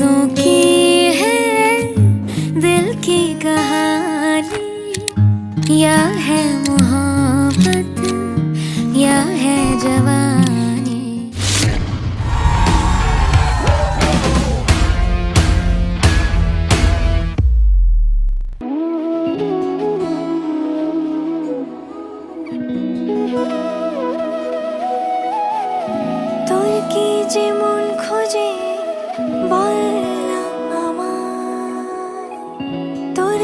सांसों की है दिल की कहानी। या है मोहब्बत या है जवानी। तोल कीजिए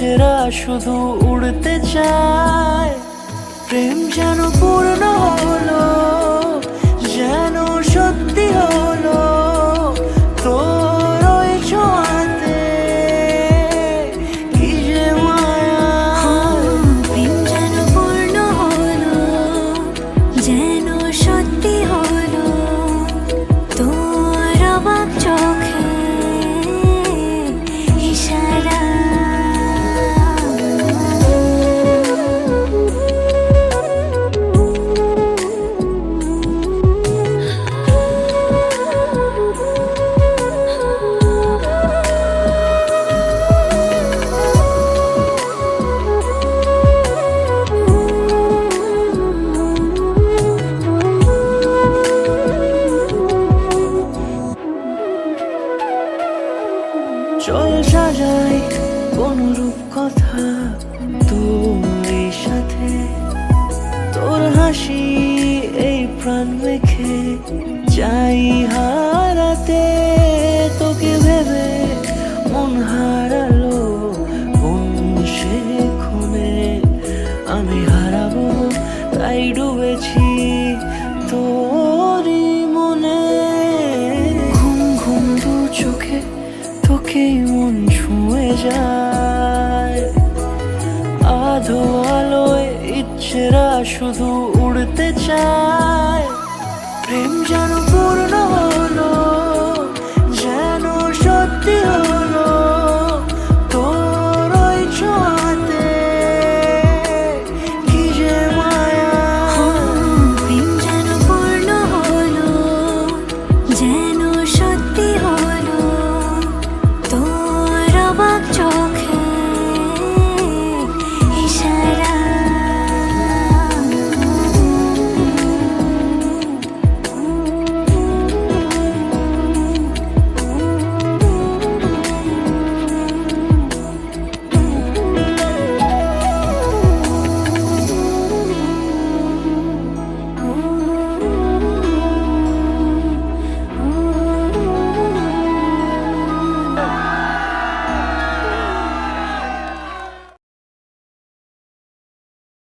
ইচ্ছেরা শুধু উড়তে চায়। প্রেম যেন পূর্ণ হলো। চল সাজাই কোন রূপ কথা তোর সাথে? তোর হাসি এই প্রাণ মেখে চাই হারাতে। তোকে ভেবে মন হারালো কোন সে খুনে? আমি হারাবো, তাই ডুবেছি তোরই তোকেই ছুঁয়ে যায়। আধো আলোয় ইচ্ছেরা শুধু উড়তে চায়। প্রেম যেন